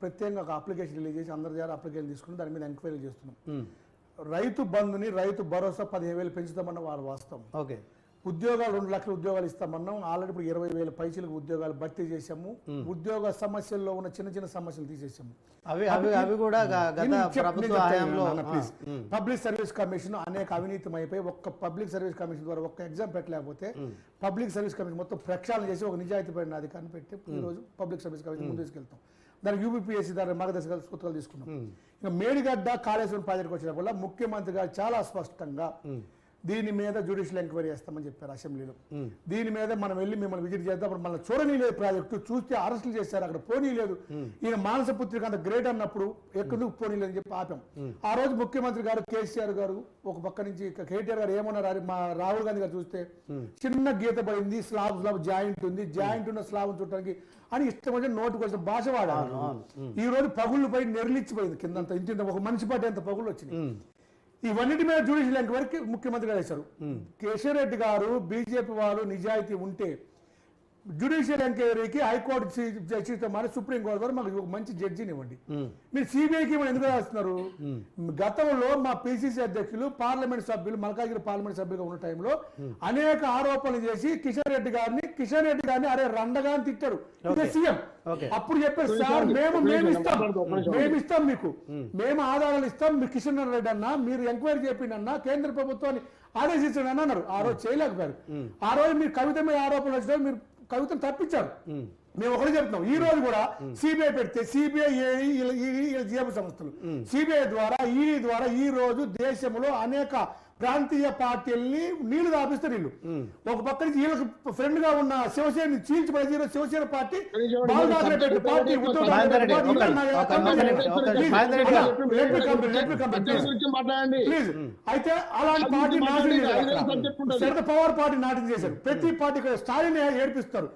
ప్రత్యేకంగా ఒక application release చేసి అందరి ద్వారా అప్లికేషన్ తీసుకుని దాని మీద ఎంక్వైరీ చేస్తున్నాం. రైతు బంధుని రైతు భరోసా పదిహేను వేలు పెంచుతామన్న వారు వాస్తవం. ఓకే. ఉద్యోగాలు రెండు లక్షల ఉద్యోగాలు ఇస్తామన్నాం. ఆల్రెడీ ఇప్పుడు ఇరవై వేల పైచీలకు ఉద్యోగాలు భర్తీ చేశాము. ఉద్యోగ సమస్యల్లో ఉన్న చిన్న చిన్న సమస్యలు తీసేసాము అవి అవి అవి కూడా. పబ్లిక్ సర్వీస్ కమిషన్ అనేక అవినీతిమైపోయి ఒక్క పబ్లిక్ సర్వీస్ కమిషన్ ద్వారా ఒక్క ఎగ్జామ్ పెట్టలేకపోతే పబ్లిక్ సర్వీస్ కమిషన్ మొత్తం ప్రక్షాళన చేసి ఒక నిజాయితీ పడిన అధికారిని పెట్టి ఈ రోజు పబ్లిక్ సర్వీస్ కమిషన్ ముందు తీసుకెళ్తాం. దానికి యూపీఎస్సీ దాని మార్గదర్శకాలు సూత్రాలు తీసుకున్నాం. ఇంకా మేడిగడ్డ కాళేశ్వరం ప్రాజెక్ట్ వచ్చినప్పుడు ముఖ్యమంత్రి గారు చాలా స్పష్టంగా దీని మీద జ్యుడిషియల్ ఎంక్వైరీ చేస్తామని చెప్పారు అసెంబ్లీలో. దీని మీద మనం వెళ్ళి మిమ్మల్ని విజిట్ చేద్దాం. అప్పుడు మన చూడనీ లేదు ప్రాజెక్టు చూస్తే అరెస్టులు చేశారు. అక్కడ పోనీ లేదు. ఈయన మానస పుత్రిక అంత గ్రేట్ అన్నప్పుడు ఎక్కడికి పోనీ లేదని చెప్పి ఆపాం. ఆ రోజు ముఖ్యమంత్రి గారు కేసీఆర్ గారు ఒక పక్క నుంచి కేటీఆర్ గారు ఏమన్నారు అది మా రాహుల్ గాంధీ గారు చూస్తే చిన్న గీత పడింది స్లాబ్ స్లాబ్ జాయింట్ ఉంది. జాయింట్ ఉన్న స్లాబ్ చూడటానికి అని ఇష్టం వచ్చి నోటుకు వచ్చిన భాష వాడారు. ఈ రోజు పగుళ్ళు పై నెరలిచ్చిపోయింది. కిందంత ఇంత ఒక మనిషి పట్టే అంత పగుళ్ళు వచ్చినాయి. ఇవన్నిటి మీద జ్యుడిషియల్ ఎంక్వైరీకి ముఖ్యమంత్రి గారు వేశారు. కేశవ్ రెడ్డి గారు బీజేపీ వాళ్ళు నిజాయితీ ఉంటే జ్యుడిషియల్ ఎంక్వైరీకి హైకోర్టు జస్టిస్తో మారి సుప్రీం కోర్టు ద్వారా మాకు ఒక మంచి జడ్జిని ఇవ్వండి మీరు సిబిఐకి ఎందుకు రాస్తున్నారు గతంలో మా పిసిసి అధ్యక్షులు పార్లమెంట్ సభ్యులు మల్కాగిరి పార్లమెంట్ సభ్యులుగా ఉన్న టైంలో అనేక ఆరోపణలు చేసి కిషన్ రెడ్డి గారిని కిషన్ రెడ్డి గారిని అరే రండగా అని తిట్టారు. సీఎం. అప్పుడు చెప్పారు సార్ మేము మేము ఇస్తాం. మేము ఇస్తాం మీకు. మేము. ఆధారాలు ఇస్తాం. మీ కిషన్ రెడ్డి అన్న మీరు ఎంక్వైరీ చేయండి అన్న కేంద్ర ప్రభుత్వాన్ని ఆదేశించండి అని అన్నారు. ఆ రోజు చేయలేకపోయారు. ఆ రోజు మీరు కవిత మీద ఆరోపణలు వచ్చినా మీరు కవితను తప్పించారు. మేము. ఒకటి చెప్తున్నాం. ఈ రోజు కూడా సిబిఐ పెడితే సిబిఐ జీఎం సంస్థలు. సిబిఐ ద్వారా ఈడీ ద్వారా ఈ రోజు దేశంలో అనేక ప్రాంతీయ పార్టీల్ని నీళ్ళు దాపిస్తారు వీళ్ళు. ఒక పక్క నుంచి వీళ్ళకి ఫ్రెండ్గా ఉన్న శివసేన చీల్చి పడేసి ఈరోజు శివసేన పార్టీ పార్టీ ప్లీజ్. అయితే అలాంటి పార్టీ నాశనం చేశారు. శరద పవార్ పార్టీ నాటకం చేశారు. ప్రతి పార్టీ స్టాలిన్ ఏడిపిస్తారు.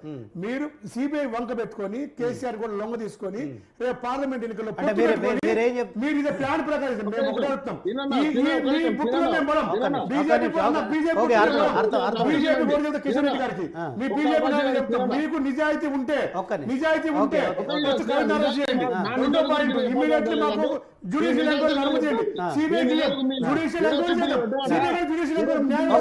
మీరు సిబిఐ వంక పెట్టుకొని కేసీఆర్ కూడా లొంగ తీసుకొని రేపు పార్లమెంట్ ఎన్నికల్లో మీరు- ఇదే ప్లాన్ ప్రకారం. మేము ఒకటే ఈ- బుక్కులో మేము కిషన్ రెడ్డి గారికి. మీ బీజేపీ. మీకు నిజాయితీ ఉంటే. నిజాయితీ ఉంటే చేయండి. రెండో పాయింట్ ఇమ్మీడియట్లీ మాకు జ్యుడిషియల్ ఎంక్వైరీ అనుమతి చేయండి ఆ. సిబిఐ మీరు- జ్యుడిషియల్ ఎంక్వైరీ చేయండి మీరు- సిబిఐ జ్యుడిషియల్ ఎంక్వైరీ న్యాయం